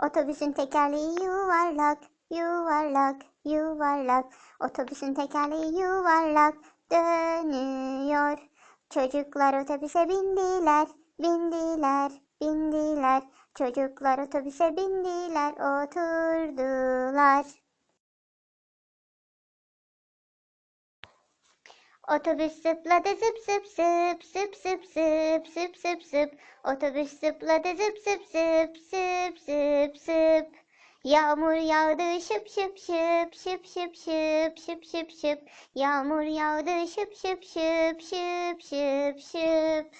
Otobüsün tekerleği yuvarlak, yuvarlak, yuvarlak. Otobüsün tekerleği yuvarlak dönüyor. Çocuklar otobüse bindiler, bindiler, bindiler. Çocuklar otobüse bindiler, oturdular. Otobüs zıpladı zıp zıp zıp zıp zıp zıp zıp zıp zıp. Otobüs zıpladı zıp zıp zıp zıp zıp. Yağmur yağdı şıp şıp şıp şıp şıp şıp şıp şıp şıp. Yağmur yağdı şıp şıp şıp şıp şıp şıp.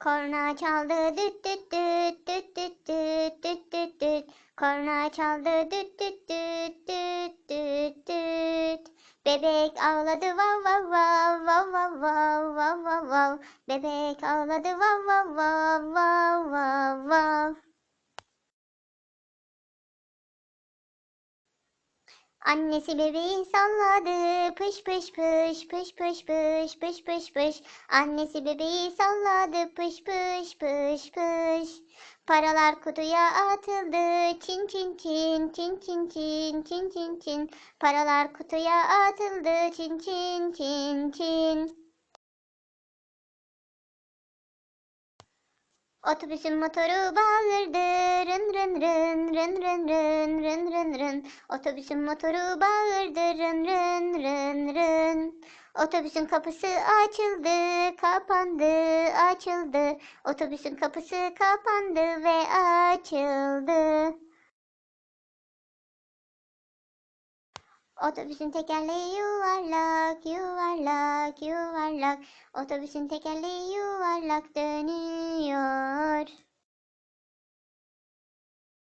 Korna çaldı düt düt düt düt düt düt düt düt düt. Korna çaldı düt düt düt düt düt düt. Bebek ağladı vav vav vav vav vav vav vav vav. Bebek ağladı vav vav vav vav vav vav. Annesi bebeği salladı pış pış pış pış pış pış pış pış pış. Annesi bebeği salladı pış pış pış pış. Paralar kutuya atıldı çin çin çin çin çin çin çin çin çin. Paralar kutuya atıldı çin çin çin çin. Otobüsün motoru bağırdı rın rın rın rın rın rın rın rın rın. Otobüsün motoru bağırdı rın rın rın rın. Otobüsün kapısı açıldı, kapandı, açıldı. Otobüsün kapısı kapandı ve açıldı. Otobüsün tekerleği yuvarlak, yuvarlak, yuvarlak. Otobüsün tekerleği yuvarlak dönüyor.